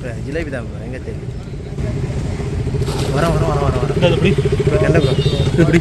இப்போ ஜிலேபி தான் ப்ரோ எங்கே தெரியும் வரேன் வரேன் வரேன் வரேன் வரேன் அது எப்படி ப்ரோ கண்ட ப்ரோ எப்படி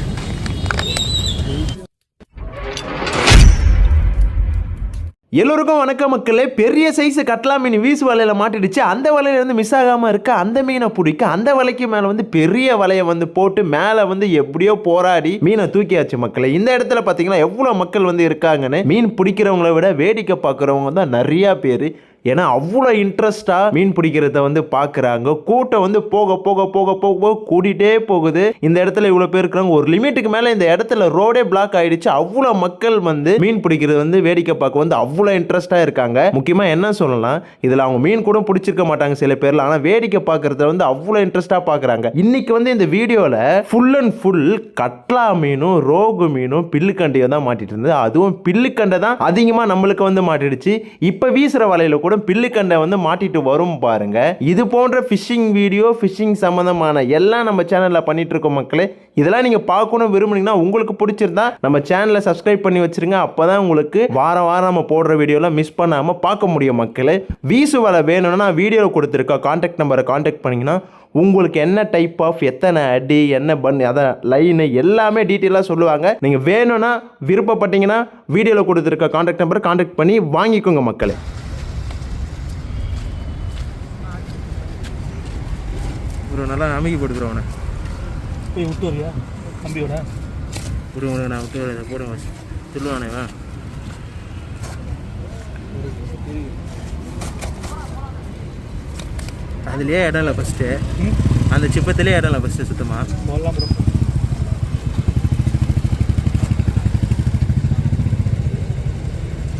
எல்லோருக்கும் வணக்கம் மக்களே. பெரிய சைஸ் கட்லா மீன் வீசு வலையில மாட்டிடுச்சு. அந்த வலையில வந்து மிஸ் ஆகாம இருக்க அந்த மீனை பிடிக்க அந்த வலைக்கு மேல வந்து பெரிய வலையை வந்து போட்டு மேல வந்து எப்படியோ போராடி மீனை தூக்கியாச்சு மக்களே. இந்த இடத்துல பாத்தீங்கன்னா எவ்வளவு மக்கள் வந்து இருக்காங்கன்னு மீன் பிடிக்கிறவங்கள விட வேடிக்கை பார்க்குறவங்க தான் நிறைய பேர். ஏன்னா அவ்வளோ இன்ட்ரெஸ்டாக மீன் பிடிக்கிறத வந்து பார்க்குறாங்க கூட்டம் வந்து போக போக போக போக போக கூட்டிகிட்டே போகுது. இந்த இடத்துல இவ்வளோ பேர் இருக்கிறாங்க. ஒரு லிமிட்டுக்கு மேலே இந்த இடத்துல ரோடே பிளாக் ஆகிடுச்சு அவ்வளோ மக்கள் வந்து மீன் பிடிக்கிறது வந்து வேடிக்கை பார்க்க வந்து அவ்வளோ இன்ட்ரெஸ்ட்டாக இருக்காங்க. முக்கியமாக என்ன சொல்லலாம் இதில் அவங்க மீன் கூட பிடிச்சிருக்க மாட்டாங்க சில பேரில். ஆனால் வேடிக்கை பார்க்குறத வந்து அவ்வளோ இன்ட்ரெஸ்ட்டாக பார்க்குறாங்க இன்றைக்கி வந்து இந்த வீடியோவில் ஃபுல் அண்ட் ஃபுல் கட்லா மீனும் ரோகு மீனும் பில்லுக்கண்டையும் தான் மாட்டிட்டு இருந்தது. அதுவும் பில்லுக்கண்டை தான் அதிகமாக நம்மளுக்கு வந்து மாட்டிடுச்சு. இப்போ வீசுகிற வலையில் கூட பில்லுக்கண்டை வந்து மாட்டிட்டு வரும் பாருங்க. இது போன்ற ஃபிஷிங் வீடியோ ஃபிஷிங் சம்மந்தமான எல்லாம் நம்ம சேனலில் பண்ணிட்டு இருக்கோம் மக்களே. இதெல்லாம் நீங்கள் பார்க்கணும் விரும்புனீங்கன்னா உங்களுக்கு பிடிச்சிருந்தா நம்ம சேனலை சப்ஸ்கிரைப் பண்ணி வச்சிருங்க. அப்பதான் உங்களுக்கு வாரம் வாரம் நம்ம போடுற வீடியோலாம் மிஸ் பண்ணாமல் பார்க்க முடியும் மக்களே. வீசு வலை வேணும்னா நான் வீடியோவில் கொடுத்துருக்கோம் காண்டாக்ட் நம்பரை காண்டாக்ட் பண்ணிங்கன்னா உங்களுக்கு என்ன டைப் ஆஃப் எத்தனை அடி என்ன பன் அதான் லைனு எல்லாமே டீட்டெயிலாக சொல்லுவாங்க. நீங்கள் வேணும்னா விருப்பப்பட்டீங்கன்னா வீடியோவில் கொடுத்துருக்க காண்டாக்ட் நம்பரை காண்டாக்ட் பண்ணி வாங்கிக்கோங்க மக்களை. ப்ரோ நல்லா அமைக்கி போட்டுக்கிறோம் அவனை போய் விட்டு வரியா? தம்பியோட? விடுங்க நான் விட்டு வரேன் போடுங்க சொல்லுவானே வா. அதுலேயே இடம் இல்லை ஃபஸ்ட்டு அந்த சிப்பத்திலே இடம் இல்லை ஃபஸ்ட்டு சுத்தமாக போடலாம் ப்ரோ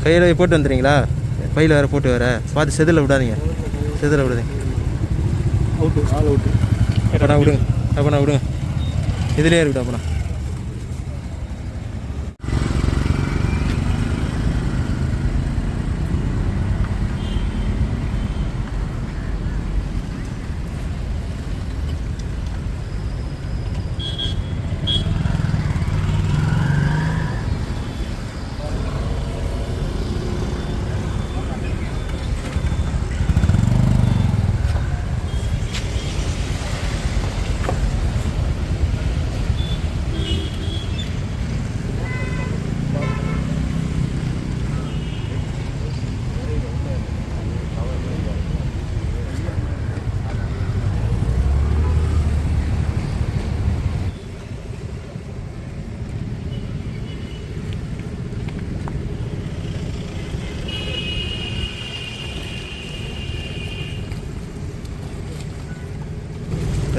கையில் போட்டு வந்துடுறீங்களா? பையில் வேறு போட்டு வேற. பார்த்து செதில் விடாதீங்க. செதில் விடாதீங்க. அவுட்டு ஆள் அவுட்டு அப்பனா விடுங்க அப்பனா விடுங்க இதுலேயே இருக்கட்டும் அப்பனா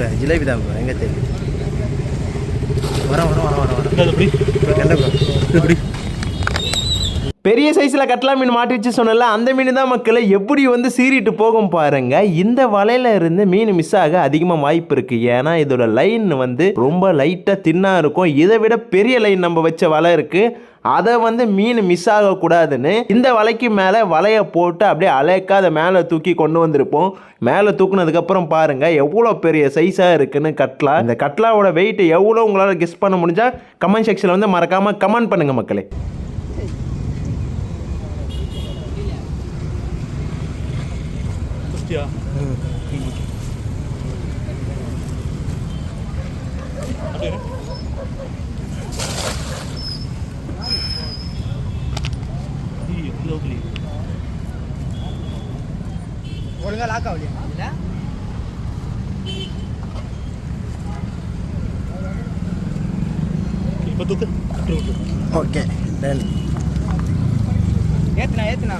இப்போ ஜிலேபி தான் ப்ரோ எங்கே தெரியும் வரேன் வரேன் வரேன் வரேன் அது எப்படி ப்ரோ கண்ட ப்ரோ எப்படி பெரிய சைஸில் கட்லா மீன் மாட்டிச்சு சொன்னல அந்த மீன் தான் மக்களை எப்படி வந்து சீறிட்டு போகும் பாருங்க. இந்த வலையில இருந்து மீன் மிஸ் ஆக அதிகமாக வாய்ப்பு இருக்கு. ஏன்னா இதோட லைன் வந்து ரொம்ப லைட்டாக தின்னா இருக்கும். இதை விட பெரிய லைன் நம்ம வச்ச வலை இருக்கு. அதை வந்து மீன் மிஸ் ஆகக்கூடாதுன்னு இந்த வலைக்கு மேலே வலையை போட்டு அப்படியே அலைக்காத மேலே தூக்கி கொண்டு வந்திருப்போம். மேலே தூக்குனதுக்கப்புறம் பாருங்க எவ்வளோ பெரிய சைஸாக இருக்குன்னு கட்லா. இந்த கட்லாவோட வெயிட் எவ்வளோ உங்களால் கெஸ் பண்ண முடிஞ்சால் கமெண்ட் செக்ஷனில் வந்து மறக்காமல் கமெண்ட் பண்ணுங்கள் மக்களே. ஒழுங்கா லாக் ஆகலையா இல்லை இப்போ தூக்கு ஓகே டன் ஏத்துனா ஏத்துனா